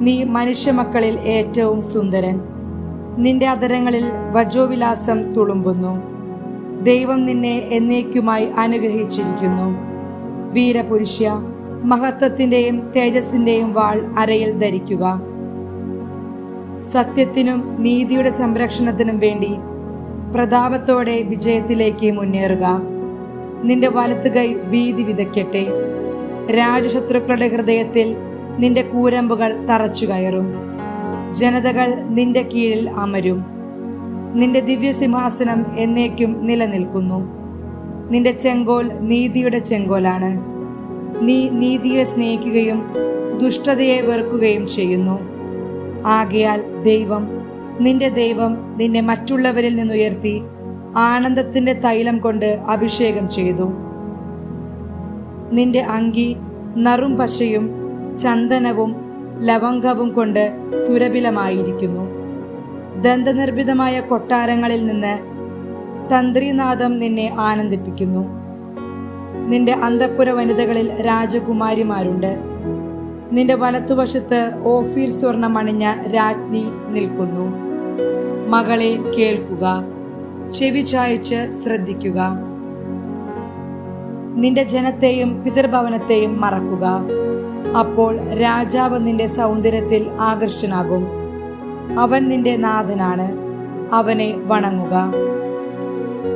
നീ മനുഷ്യമക്കളിൽ ഏറ്റവും സുന്ദരൻ. നിന്റെ അതരങ്ങളിൽ വജോവിലാസം തുളുമ്പുന്നു. ദൈവം നിന്നെ എന്നേക്കുമായി അനുഗ്രഹിച്ചിരിക്കുന്നു. വീരപുരുഷ മഹത്വത്തിന്റെയും തേജസ്സിന്റെയും വാൾ അരയിൽ ധരിക്കുക. സത്യത്തിനും നീതിയുടെ സംരക്ഷണത്തിനും വേണ്ടി പ്രതാപത്തോടെ വിജയത്തിലേക്ക് മുന്നേറുക. നിന്റെ വലത്തുകൈ ഭീതി വിതയ്ക്കട്ടെ. രാജശത്രുക്കളുടെ ഹൃദയത്തിൽ നിന്റെ കൂരമ്പുകൾ തറച്ചു കയറും. ജനതകൾ നിന്റെ കീഴിൽ അമരും. നിന്റെ ദിവ്യസിംഹാസനം എന്നേക്കും നിലനിൽക്കുന്നു. നിന്റെ ചെങ്കോൽ നീതിയുടെ ചെങ്കോലാണ്. നീ നീതിയെ സ്നേഹിക്കുകയും ദുഷ്ടതയെ വെറുക്കുകയും ചെയ്യുന്നു. ആകയാൽ ദൈവം നിന്റെ ദൈവം നിന്നെ മറ്റുള്ളവരിൽ നിന്നുയർത്തി ആനന്ദത്തിന്റെ തൈലം കൊണ്ട് അഭിഷേകം ചെയ്തു. നിന്റെ അങ്കി നറും പശയും ചന്ദനവും ലവംഗവും കൊണ്ട് സുരഭിലമായിരിക്കുന്നു. ദന്തനിർമ്മിതമായ കൊട്ടാരങ്ങളിൽ നിന്ന് തന്ത്രിനാഥം നിന്നെ ആനന്ദിപ്പിക്കുന്നു. നിന്റെ അന്തപ്പുര വനിതകളിൽ രാജകുമാരിമാരുണ്ട്. നിന്റെ വലത്തുവശത്ത് ഓഫീർ സ്വർണം അണിഞ്ഞ രാജ്ഞി നിൽക്കുന്നു. മകളെ കേൾക്കുക ചെവി ചായച്ച് ശ്രദ്ധിക്കുക. നിന്റെ ജനത്തെയും പിതൃഭവനത്തെയും മറക്കുക. അപ്പോൾ രാജാവ് നിന്റെ സൗന്ദര്യത്തിൽ ആകർഷ്ടനാകും അവൻ നിന്റെ നാഥനാണ്. അവനെ വണങ്ങുക.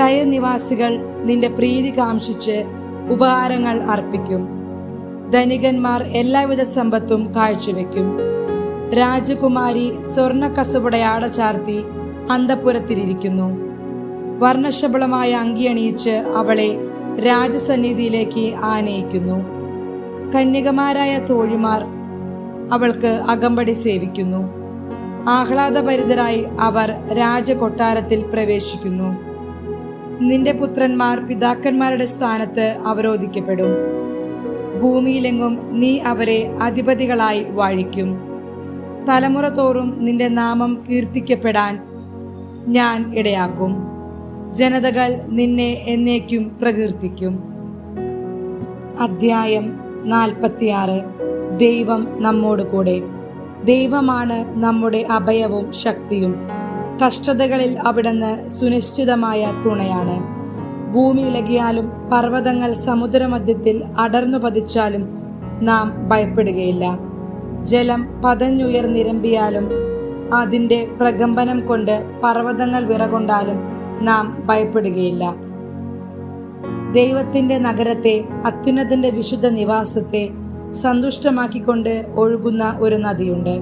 ടയർ നിവാസികൾ നിന്റെ പ്രീതി കാംക്ഷിച്ച് ഉപഹാരങ്ങൾ അർപ്പിക്കും. ധനികന്മാർ എല്ലാവിധ സമ്പത്തും കാഴ്ചവെക്കും. രാജകുമാരി സ്വർണ ചാർത്തി അന്തപുരത്തിലിരിക്കുന്നു. വർണശബളമായ അങ്കിയണിയിച്ച് അവളെ രാജസന്നിധിയിലേക്ക് ആനയിക്കുന്നു. കന്യകമാരായ തോഴിമാർ അവൾക്ക് അകമ്പടി സേവിക്കുന്നു. ആഹ്ലാദഭരിതരായി അവർ രാജകൊട്ടാരത്തിൽ പ്രവേശിക്കുന്നു. നിന്റെ പുത്രന്മാർ പിതാക്കന്മാരുടെ സ്ഥാനത്ത് അവരോധിക്കപ്പെടും. ഭൂമിയിലെങ്ങും നീ അവരെ അധിപതികളായി വാഴിക്കും. തലമുറ തോറും നിന്റെ നാമം കീർത്തിക്കപ്പെടാൻ ഞാൻ ഇടയാക്കും. ജനതകൾ നിന്നെ എന്നേക്കും പ്രകീർത്തിക്കും. അധ്യായം നാൽപ്പത്തിയാറ്. ദൈവം നമ്മോട് കൂടെ. ദൈവമാണ് നമ്മുടെ അഭയവും ശക്തിയും. കഷ്ടതകളിൽ അവിടുന്ന് സുനിശ്ചിതമായ തുണയാണ്. ഭൂമി ഇളകിയാലും പർവതങ്ങൾ സമുദ്രമധ്യത്തിൽ അടർന്നു പതിച്ചാലും നാം ഭയപ്പെടുകയില്ല. ജലം പതഞ്ഞുയർന്നിരമ്പിയാലും അതിന്റെ പ്രകമ്പനം കൊണ്ട് പർവതങ്ങൾ വിറകൊണ്ടാലും നാം ഭയപ്പെടുകയില്ല. ദൈവത്തിന്റെ നഗരത്തെ അത്യുന്നതന്റെ വിശുദ്ധ നിവാസത്തെ സന്തുഷ്ടമാക്കിക്കൊണ്ട് ഒഴുകുന്ന ഒരു നദിയുണ്ട്.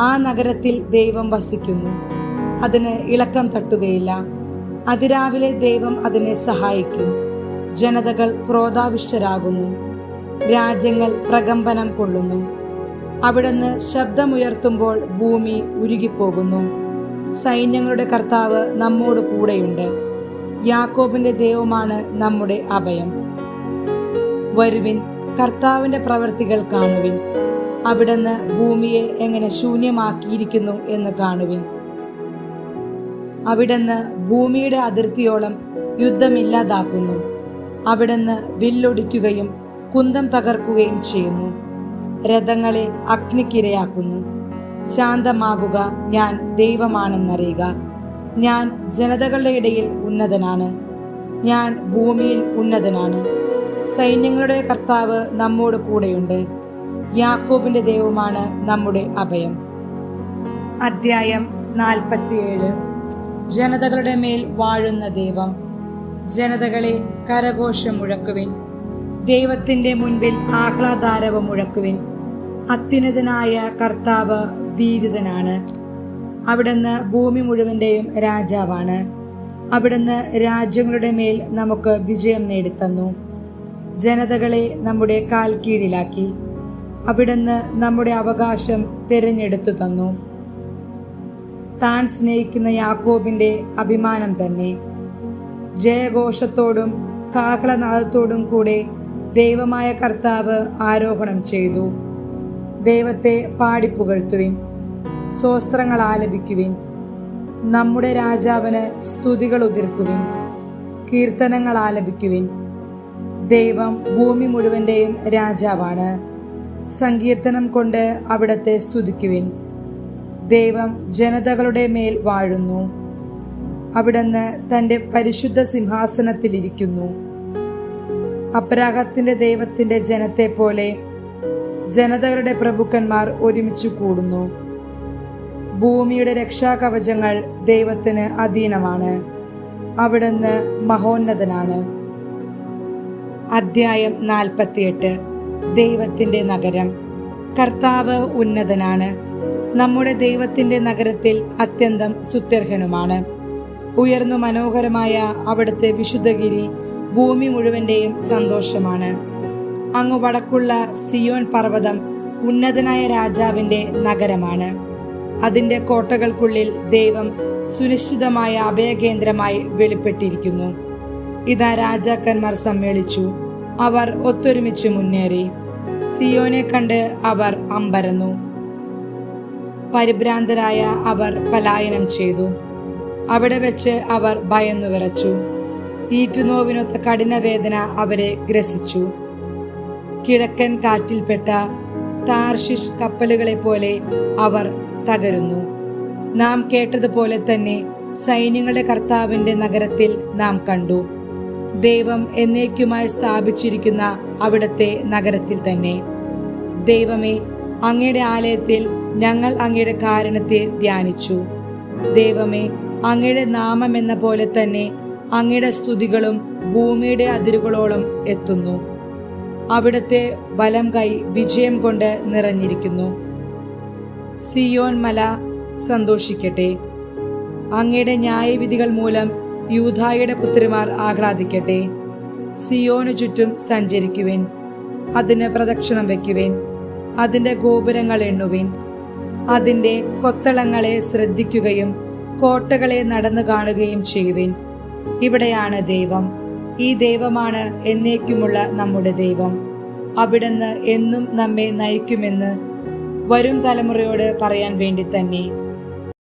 ആ നഗരത്തിൽ ദൈവം വസിക്കുന്നു. അതിന് ഇളക്കം തട്ടുകയില്ല. അതിരാവിലെ ദൈവം അതിനെ സഹായിക്കും. ജനതകൾ ക്രോധാവിഷ്ടരാകുന്നു. രാജ്യങ്ങൾ പ്രകമ്പനം കൊള്ളുന്നു. അവിടുന്ന് ശബ്ദമുയർത്തുമ്പോൾ ഭൂമി ഉരുകിപ്പോകുന്നു. സൈന്യങ്ങളുടെ കർത്താവ് നമ്മോട് കൂടെയുണ്ട്. യാക്കോബിന്റെ ദൈവമാണ് നമ്മുടെ അഭയം. വരുവിൻ കർത്താവിന്റെ പ്രവൃത്തികൾ കാണുവിൻ. അവിടുന്ന് ഭൂമിയെ എങ്ങനെ ശൂന്യമാക്കിയിരിക്കുന്നു എന്ന് കാണുവിൻ. അവിടുന്ന് ഭൂമിയുടെ അതിർത്തിയോളം യുദ്ധമില്ലാതാക്കുന്നു. അവിടുന്ന് വില്ലൊടിക്കുകയും കുന്തം തകർക്കുകയും ചെയ്യുന്നു. രഥങ്ങളെ അഗ്നിക്കിരയാക്കുന്നു. ശാന്തമാകുക ഞാൻ ദൈവമാണെന്നറിയുക. ഞാൻ ജനതകളുടെ ഇടയിൽ ഉന്നതനാണ്. ഞാൻ ഭൂമിയിൽ ഉന്നതനാണ്. സൈന്യങ്ങളുടെ കർത്താവ് നമ്മോട് കൂടെയുണ്ട്. യാക്കോബിന്റെ ദൈവമാണ് നമ്മുടെ അഭയം. അദ്ധ്യായം നാൽപ്പത്തിയേഴ്. ജനതകളുടെ മേൽ വാഴുന്ന ദൈവം. ജനതകളെ കരഘോഷം മുഴക്കുവിൻ. ദൈവത്തിന്റെ മുൻപിൽ ആഹ്ലാദാരവം മുഴക്കുവിൻ. അത്യുന്നതനായ കർത്താവ് ഭീതിതനാണ് അവിടുന്ന് ഭൂമി മുഴുവന്റെയും രാജാവാണ്. അവിടുന്ന് രാജ്യങ്ങളുടെ മേൽ നമുക്ക് വിജയം നേടിത്തന്നു. ജനതകളെ നമ്മുടെ കാൽ കീഴിലാക്കി. അവിടുന്ന് നമ്മുടെ അവകാശം തിരഞ്ഞെടുത്തു തന്നു. താൻ സ്നേഹിക്കുന്ന യാക്കോബിന്റെ അഭിമാനം തന്നെ. ജയഘോഷത്തോടും കാഹളനാദത്തോടും കൂടെ ദൈവമായ കർത്താവ് ആരോഹണം ചെയ്തു. ദൈവത്തെ പാടിപ്പുകഴ്ത്തുവിൻ സ്വസ്ത്രങ്ങൾ ആലപിക്കുവിൻ. നമ്മുടെ രാജാവിന് സ്തുതികൾ ഉതിർക്കുവിൻ. കീർത്തനങ്ങൾ ആലപിക്കുവിൻ. ദൈവം ഭൂമി മുഴുവന്റെയും രാജാവാണ്. സങ്കീർത്തനം കൊണ്ട് അവിടത്തെ സ്തുതിക്കുവിൻ. ദൈവം ജനതകളുടെ മേൽ വാഴുന്നു. അവിടുന്ന് തന്റെ പരിശുദ്ധ സിംഹാസനത്തിലിരിക്കുന്നു. അപ്രാഹത്തിന്റെ ദൈവത്തിന്റെ ജനത്തെ പോലെ ജനതകളുടെ പ്രഭുക്കന്മാർ ഒരുമിച്ച് കൂടുന്നു. ഭൂമിയുടെ രക്ഷാകവചങ്ങൾ ദൈവത്തിന് അധീനമാണ്. അവിടുന്ന് മഹോന്നതനാണ്. അധ്യായം നാൽപ്പത്തിയെട്ട്. ദൈവത്തിന്റെ നഗരം. കർത്താവ് ഉന്നതനാണ്. നമ്മുടെ ദൈവത്തിന്റെ നഗരത്തിൽ അത്യന്തം സുത്യർഹനുമാണ്. ഉയർന്നു മനോഹരമായ അവിടുത്തെ വിശുദ്ധഗിരി ഭൂമി മുഴുവന്റെയും സന്തോഷമാണ്. അങ്ങ് വടക്കുള്ള സിയോൻ പർവതം ഉന്നതനായ രാജാവിന്റെ നഗരമാണ്. അതിന്റെ കോട്ടകൾക്കുള്ളിൽ ദൈവം സുനിശ്ചിതമായ അഭയകേന്ദ്രമായി വെളിപ്പെട്ടിരിക്കുന്നു. ഇതാ രാജാക്കന്മാർ സമ്മേളിച്ചു. അവർ ഒത്തൊരുമിച്ച് മുന്നേറി. സിയോനെ കണ്ട് അവർ അമ്പരന്നു. പരിഭ്രാന്തരായ അവർ പലായനം ചെയ്തു. അവിടെ വെച്ച് അവർ ഭയന്നു വിറച്ചു. ഈറ്റുനോവിനൊത്ത കഠിനവേദന അവരെ ഗ്രസിച്ചു. കിഴക്കൻ കാറ്റിൽപ്പെട്ട താർഷിഷ് കപ്പലുകളെ പോലെ അവർ തകരുന്നു. നാം കേട്ടതുപോലെ തന്നെ സൈന്യങ്ങളുടെ കർത്താവിന്റെ നഗരത്തിൽ നാം കണ്ടു. ദൈവം എന്നേക്കുമായി സ്ഥാപിച്ചിരിക്കുന്ന അവിടത്തെ നഗരത്തിൽ തന്നെ. ദൈവമേ അങ്ങയുടെ ആലയത്തിൽ ഞങ്ങൾ അങ്ങയുടെ കാരണത്തെ ധ്യാനിച്ചു. ദൈവമേ അങ്ങയുടെ നാമം എന്ന പോലെ തന്നെ അങ്ങയുടെ സ്തുതികളും ഭൂമിയുടെ അതിരുകളോളം എത്തുന്നു. അവിടുത്തെ വലം കൈ വിജയം കൊണ്ട് നിറഞ്ഞിരിക്കുന്നു. സിയോൻ മല സന്തോഷിക്കട്ടെ. അങ്ങയുടെ ന്യായവിധികൾ മൂലം യൂധായുടെ പുത്രിമാർ ആഹ്ലാദിക്കട്ടെ. സിയോനു ചുറ്റും സഞ്ചരിക്കുവിൻ. അതിന് പ്രദക്ഷിണം വയ്ക്കുവിൻ അതിന്റെ ഗോപുരങ്ങൾ എണ്ണുവിൻ. അതിന്റെ കൊത്തളങ്ങളെ ശ്രദ്ധിക്കുകയും കോട്ടകളെ നടന്നു കാണുകയും ചെയ്യുവിൻ. ഇവിടെയാണ് ദൈവം. ഈ ദൈവമാണ് എന്നേക്കുമുള്ള നമ്മുടെ ദൈവം. അവിടുന്ന് എന്നും നമ്മെ നയിക്കുമെന്ന് വരും തലമുറയോട് പറയാൻ വേണ്ടി തന്നെ